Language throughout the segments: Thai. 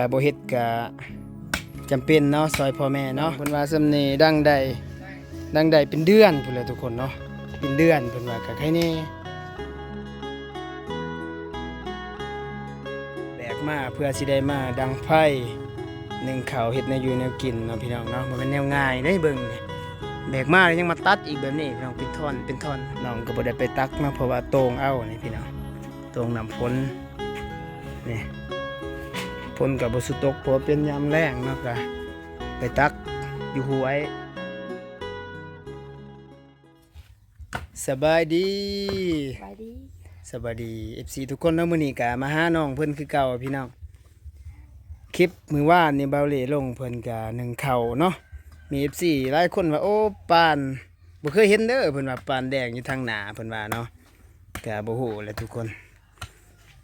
ถ้าบ่เฮ็ดก็จำเป็นเนาะซอยพ่อแม่เนาะเพิ่นว่าสำนี้ดังใดดังใดเป็นเดือนพุ่นแหละทุกคนเนาะเป็นเดือนเพิ่นว่าก็ใครแน่แบกมาเพื่อสิได้มาดังไฟหนึ่งเขาเฮ็ดแนวอยู่แนวกินเนาะพี่น้องเนาะบ่แม่นแนวง่ายได้เบิ่งนี่แบกมาแล้วยังมาตัดอีกแบบนี้พี่น้องเป็นท่อนเป็นท่อนน้องก็บ่ได้ไปตักมาเพราะว่าโตงเอานี่พี่น้องโตงน้ำฝนนี่ ฝนกับบสุตกเพราะว่าเป็นยามแรงเนาะกะไปตักอยู่หวยสบายดีไปดีสบายดี FC ทุกคนเนาะมื้อนี้กะมาหาน้องเพิ่นคือเก่าพี่น้องคลิปมือว่านนี่เบาเหลลงเพิ่นกะหนึ่งเข่าเนาะมี FC หลายคนว่าโอ้ปานบ่เคยเห็นเด้อเพิ่นว่าปานแดงอยู่ทางหน้าเพิ่นว่าเนาะกะบ่ฮู้แหละทุกคน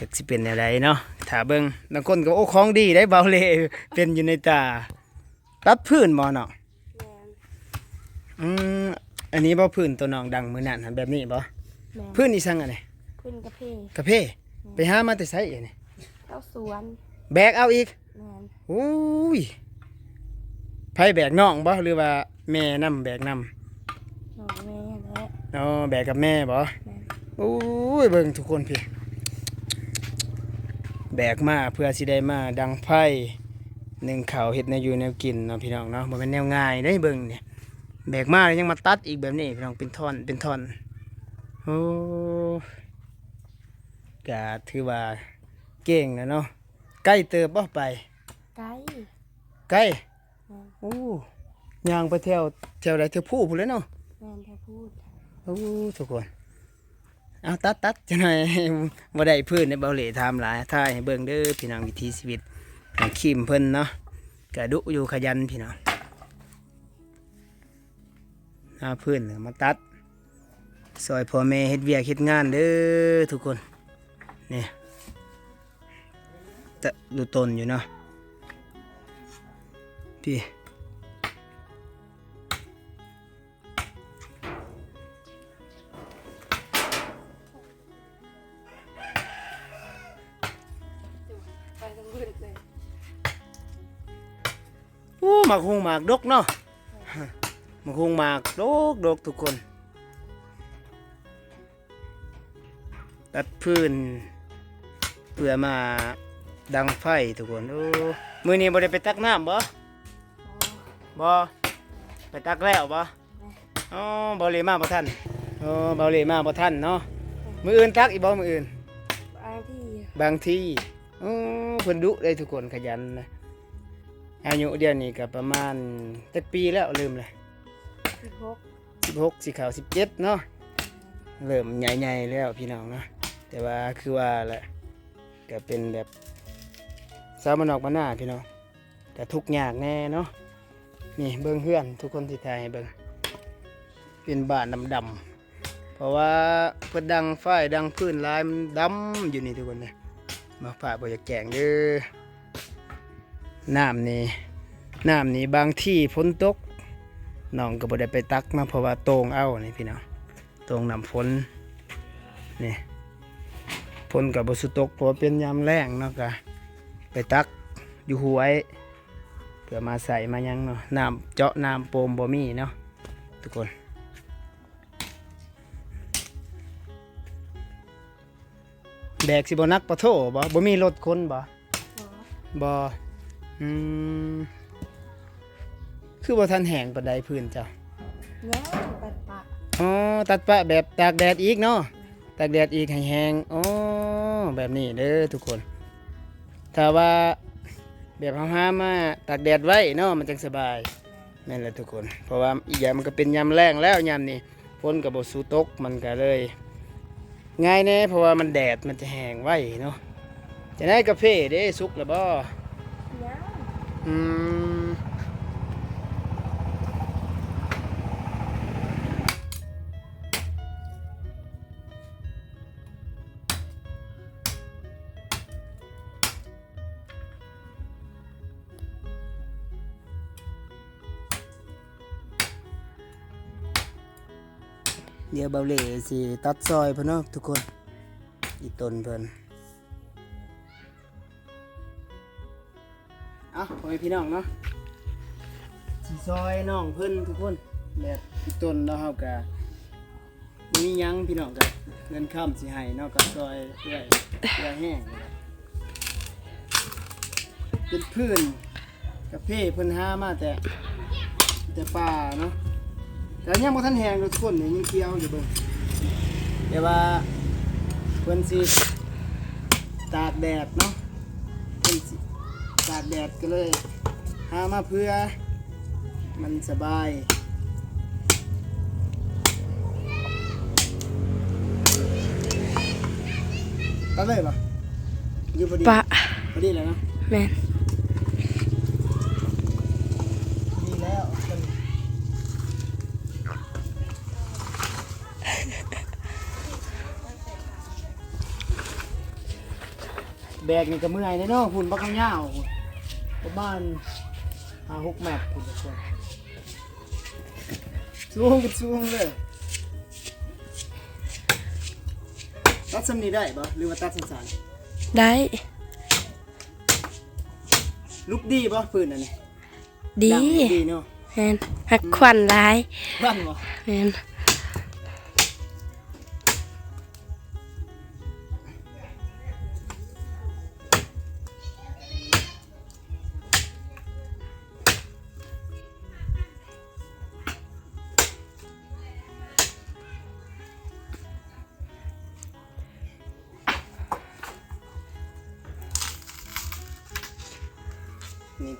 จักสิเป็นอะไรเนาะถ้าเบิ่งบางคนก็โอ้ของดีได้เบาเลยเป็นอยู่ในตาตัดพื้นบ่เนาะแมนอืมอันนี้บ่พื้นตัวน้องดังมื้อนั้นหั่นแบบนี้บ่แมนพื้นอีสังอันนี้ขึ้นกระเพงกระเพไปหามาแต่ไสเอ้นี่เข้าสวนแบกเอาอีกแมนอุ้ยไผแบกน้องบ่หรือว่าแม่นํแบกนํน้องแม่และอ๋อแบกกับแม่บ่แมนอุ้ยเบิ่งทุกคนพี่ แบกมาเพื่อสิได้มาดังไฟหนึ่งข้าวเฮ็ดแนวอยู่แนวกินเนาะพี่น้องเนาะบ่แม่นแนวง่ายได้เบิ่งเนี่ยแบกมาแล้วยังมาตัดอีกแบบนี้พี่น้องเป็นท่อนเป็นท่อนโอ้ก็ถือว่าเก่งนะเนาะใกล้เติบบ่ไปไก่ใกล้แมนโอ้ย่างไปแถวแถวใดแถวผู้พุ่นเลยเนาะแมนถ้าพูดโอ้ทุกคน เอาตัดตัดจะหน่อยบ่ได้พื้นในเบาเหล่ทำหลายท่ายให้เบิ่งเด้อพี่น้องวิถีชีวิตของคิมเพิ่นเนาะกระดุอยู่ขยันพี่น้องเอาพื้นมาตัดซอยพ่อแม่เฮ็ดเวียกเฮ็ดงานเด้อทุกคนนี่ตะดูตนอยู่เนาะพี่ หมากฮงหมากดกเนาะหมากฮงหมากดกดกทุกคน ตัดพื้นเพื่อมาดังไฟทุกคนโอ้มือนี้บ่ได้ไปตักน้ำบ่อ๋อบ่ไปตักแล้วบ่อ๋อบ่เลยมาบ่ทันอ๋อบ่เลยมาบ่ทันเนาะมืออื่นตักอีกบ่มืออื่น บางที่บางทีอ๋อเพิ่นดุได้ทุกคนขยันนะ อายุเดียวนี้ก็ประมาณจักปีแล้วลืมเลยสิบหกสิบหกสิขาวสิบเจ็ดเนาะเริ่มใหญ่ๆแล้วพี่น้องเนาะแต่ว่าคือว่าแหละก็เป็นแบบสาวมานอกมาหน้าพี่น้องก็ทุกข์ยากแน่เนาะนี่เบิ้งเพื่อนทุกคนที่ทายให้เบิ้งเป็นบ้านดำๆเพราะว่าเพิ่นดังไฟดังพื้นลายมันดำอยู่นี่ทุกคนเนี่ยมาฝากบ่อยากแกงเด้อ น้ำนี่น้ำนี่บางที่ฝนตกน้องก็บ่ได้ไปตักมาเพราะว่าโตงเอานี่พี่น้องโตงนำฝนนี่ฝนกับบ่สุตกเพราะว่าเป็นยามแรงเนาะก็ไปตักอยู่หวยเพื่อมาใส่มาหยังเนาะน้ำเจาะน้ำโปมบ่มีเนาะทุกคนแบกสิบ่นักปะโถบ่บ่มีรถคนบ่อ๋อบ่ อืมคือบ่ทันแห้งปานใดพื้นจ้ะย่างปัดปะอ๋อตัดปะแบบตากแดดอีกเนาะตากแดดอีกให้แห้งอ๋อแบบนี้เด้อทุกคน ถ้าว่าแบบเฮาหามาตากแดดไว้เนาะมันจังสบายแม่นแหละทุกคน เพราะว่าอีกอย่างมันก็เป็นยามแรงแล้วยามนี้ฝนก็บ่สู้ตกมันก็เลย ง่ายแน่เพราะว่ามันแดดมันจะแห้งไว้เนาะจะได้กาแฟเด้สุกแล้วบ่ย่าง อืมเดี๋ยวเบาเหล่สิตัดซอยเพิ่นเนาะทุกคน อีต้นเพิ่น อะพ่อแม่พี่น้องเนาะสีซอยน้องเพิ่นทุกคนแบบพี่ต้นเนาะเฮากะบ่มีหยังพี่น้องกะเงินค้ำสิให้เนาะกับซอยเอื้อยเอื้อยแห้งเป็นพื้นกับเพ่เพิ่นหามาแต่ แต่ป่าเนาะแต่ยังบ่ทันแห้งทุกคนนี่ยังเคี้ยวอยู่เบิ่งแต่ว่าเพิ่นสิตากแดดเนาะ ตากแดดก็เลยหามาเพื่อ มันสบายตัดเลยปะอยู่พอดีปะพอดีเลยเนาะแม่นดีแล้วแบกนี่ก็เมื่อยแน่เนอนหุ่นบักข้างยาวหุ่น ประมาณห้าหกแมตรหุ่นทุกคนสูงก็สูงเลยตัดสำนีได้ปะหรือว่าตัดสั้นได้ๆลุกดีปะปืนอันนี้ดีดังดีเนาะแม่นหักควันหลาย บ้านปะ แม่น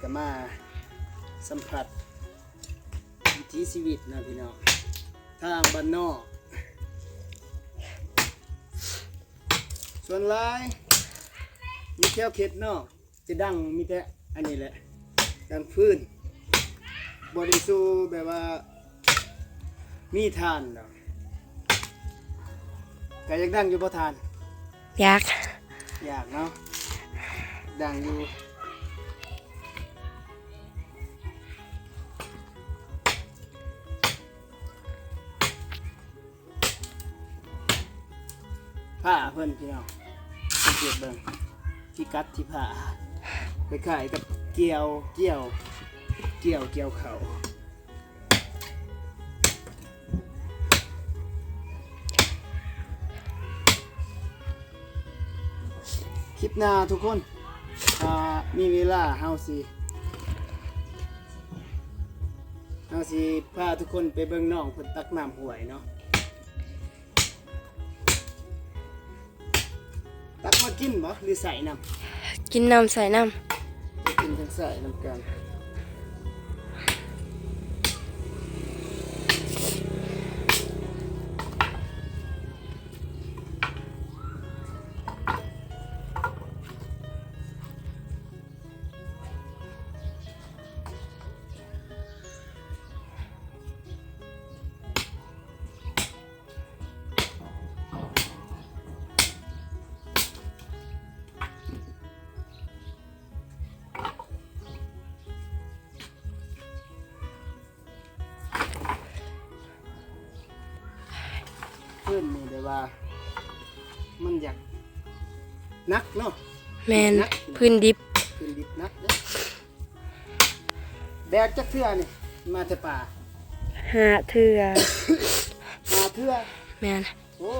ก็มาสัมผัสวิถีชีวิตนะพี่น้องทางบ้านนอก ส่วนหลายมีแค่เข็ดเนอก จะดังมีแต่อันนี้แหละดังพื้นบริสูแบบว่า มีทานดอกก็อยากดังอยู่บ่ทาน อยาก อยากเนาะดังอยู่ ผ้าเพิ่นพี่น้องสังเกตเบิ่งที่กัดที่ผ้าไปขายกับเกี่ยวเกี่ยวเกี่ยวเกี่ยวเขาคลิปหน้าทุกคนถ้ามีเวลาเฮาสิเฮาสิพาทุกคนไปเบิ่งน้องเพิ่นตักน้ำห้วยเนาะ มากินบ่หรือใส่น้กินน้ำใส่น้ำ กินทั้งใส่น้ำกัน วว่า มันอยากนักเนาะำแม่นพื้นดิบขึ้นดิบนักเด้อแบกจักเทื่อนี่มาแต่ป่าหาเถื่อมาเทื่อแม่นโอ้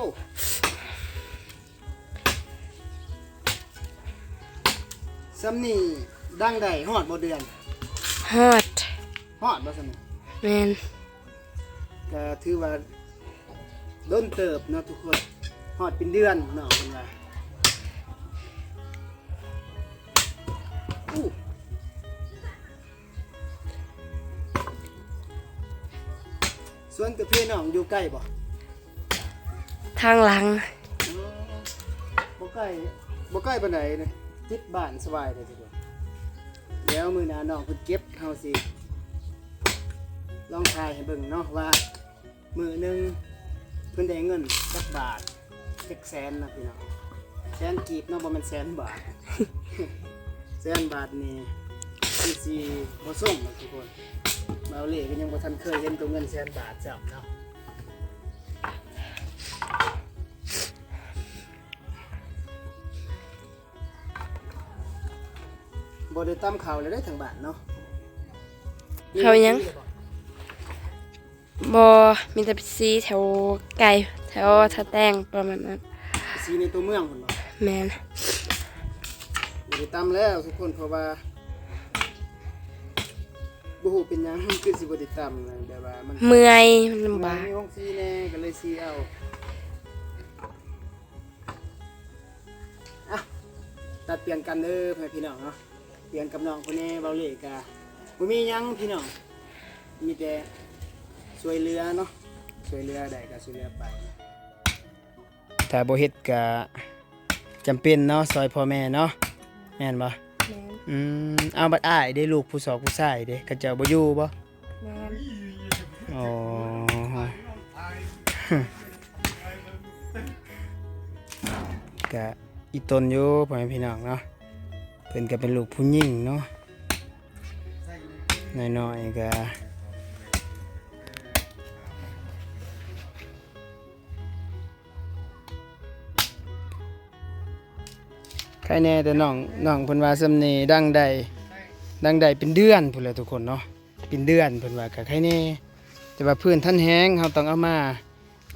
ซ้ำนี่ดังได้ฮอดบ่เดือนฮอดฮอดบ่ซ้ำนี่แม่นก็ถือว่า โดนเติบเนาะทุกคนฮอดเป็นเดือนเนาะเพิ่นว่าอู้ส่วนกระเพาะน้องอยู่ใกล้บ่ทางหลังบ่ใกล้บ่ใกล้ปานใดเลยติดบ้านสบายเลยทุกคนเดี๋ยวมื้อหน้าน้องเพิ่นเก็บเฮาสิลองทายให้เบิ่งเนาะว่า มื้อหนึงเพิ่นได้เงินจักบาทจักแสนนะพี่น้องแสนกีบเนาะบ่แม่นแสนบาท แสนบาทนี่คือสิบ่ส่งนะทุกคนเบาเล่ก็ยังบ่ทันเคยเห็นตัวเงินแสนบาทจ้ะเนาะบ่ได้ตำข้าวเลยได้ทางบ้านเนาะเขายัง บอมีแต่สีแถวไก่แถวทะแตงประมาณนั้นสีในตัวเมืองพุ่นบ่แมนบ่ได้ตำแล้วทุกคนเพราะว่าบ่ฮู้เป็นหยังคือสิบ่ได้ตำนะแบบว่ามันเมื่อยมันมันลำบาก มีห้องซีแน่ก็เลยซีเอาอะตัดเปลี่ยนกันเด้อพ่อแม่พี่น้องเนาะเปลี่ยนกับน้องคนนี้เบาเล่กะบ่มีหยังพี่น้องมีแต่ ช่วยเหลือเนาะช่วยเหลือได้ก็ช่วยเหลือไป ถ้าบ่เฮ็ดก็จำเป็นเนาะซอยพ่อแม่เนาะแม่นบ่แมนอืมเอาบัดอ้ายได้ลูกผู้สองผู้ชายเด้ก็เจ้าบ่อยู่บ่แมนอ๋อกะอีตนอยู่พ่อแม่พี่น้องเนาะเพิ่นก็เป็นลูกผู้หญิงเนาะน้อยๆก็ ครแน่แต่น้องน้องเพิ่นว่าสำนีดังใดดังใดเป็นเดือนพุ่นแหละทุกคนเนาะเป็นเดือนเพิ่นว่าก็ใครแน่แต่ว่าพื้นท่านแห้งเฮาต้องเอามา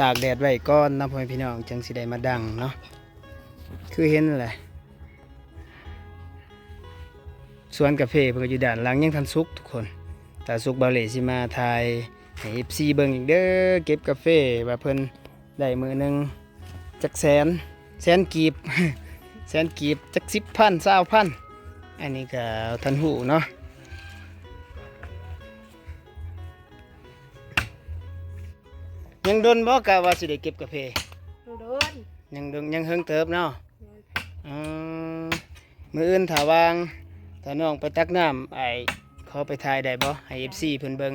ตากแดดไว้ก่อนนะพ่อแม่พี่น้องจังสิได้มาดังเนาะคือเห็นแหละสวนกาแฟเพิ่นก็อยู่ด้านหลังยังทันสุกทุกคนแต่สุกบาเลสิมาถ่ายให้ FC เบิ่งอีกเด้อเก็บกาแฟว่าเพิ่นได้มือหนึงจักแสนแสนกีบ แสนกีบจักสิบพันสาวพันอันนี้ก็ทันหูเนาะยังดนบ่กะว่าสิได้เก็บกาแฟโดนยังดงยังเฮิงเติบเนาะอืมมืออื่นถาวางถ้าน้องไปตักน้ำไอเขาไปถ่ายได้บ่ให้ FC เพิ่นเบิ่ง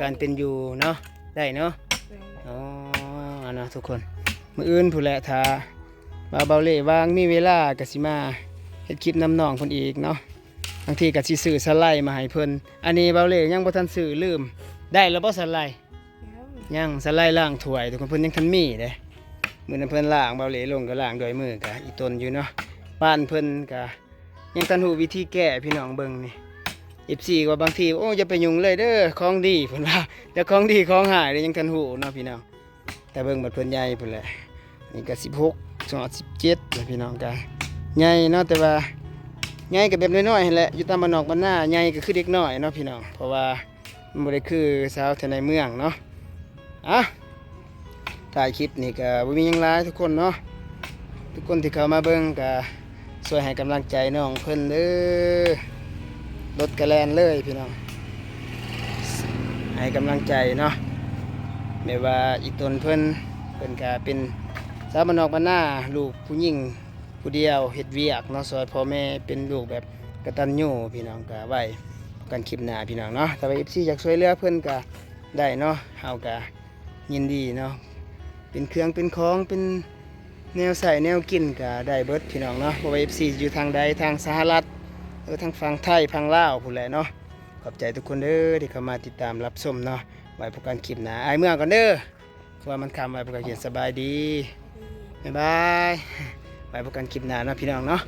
การเป็นอยู่เนาะได้เนาะอ๋อเอาเนาะทุกคน มืออื่นผู้นแหละถ้า บาเบาเล่วางมีเวลาก็สิมาเฮ็ดคลิปนำน้องเพิ่นอีกเนาะบางทีก็สิซื้อสไลด์มาให้เพิ่นอันนี้เบาเล่ยังบ่ทันซื้อลืม ได้แล้วบ่สไลด์ยังสไลด์ล้างถ้วยทุกคนเพิ่นยังทันมีเด้มือนั้นเพิ่นล่างเบาเหลลงก็ล่างด้วยมือกะอีตนอยู่เนาะบ้านเพิ่นกะยังตันหูวิธีแก้พี่น้องเบิ่งนี่อีสี่ว่าบางทีโอ้จะไปยุ่งเลยเด้อของดีเพิ่นว่าแต่ของดีของหายเลยยังตันหูเนาะพี่น้องแต่เบิ่งบัดเพิ่นใหญ่พุ่นแหละนี่ก็ 16 17นะพี่น้องกะใหญ่เนาะแต่ว่าใหญ่ก็แบบน้อยๆหั่นแหละอยู่ตามบ้านนอกบ้านนาใหญ่ก็คือเด็กน้อยเนาะพี่น้องเพราะว่ามันบ่ได้คือสาวแถวในเมืองเนาะอะถ่ายคลิปนี่ก็บ่มียังหลายทุกคนเนาะทุกคนที่เข้ามาเบิ่งก็ช่วยให้กำลังใจน้องเพิ่นเด้อรถกระแลนเลยพี่น้องให้กำลังใจเนาะไม่ว่าอีตนเพิ่นเพิ่นก็เป็น สาวบ้านนอกบ้านนาลูกผู้หญิงผู้เดียวเฮ็ดเวียกเนาะซอยพ่อแม่เป็นลูกแบบกระตัญญูพี่น้องก็ไว้กันคลิปหน้าพี่น้องเนาะถ้าว่า FC อยากช่วยเหลือเพิ่อนก็ได้เนาะเฮาก็ยินดีเนาะเป็นเครื่องเป็นของเป็นแนวใส่แนวกินก็ได้เบิดพี่น้องเนาะบ่ว่า FC อยู่ทางใดทางสหรัฐหรือทางฝั่งไทยฝั่งลาวผู้นแหละเนาะขอบใจทุกคนเด้อที่เข้ามาติดตามรับชมเนาะไว้พบกันคลิปหน้าอเมื่อก่อนเด้อเพราะว่ามันคำไว้พบกันเขียนสบายดี บ๊ายบายไปพบกันคลิปหน้านาะพี่น้องเนาะ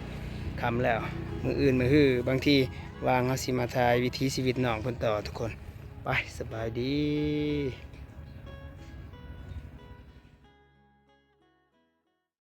คำแล้ว มืออื่นมือฮือบางทีวางเอาสิมาทายวิถีชีวิตน้องเพิ่นต่อทุกคน ไปสบายดี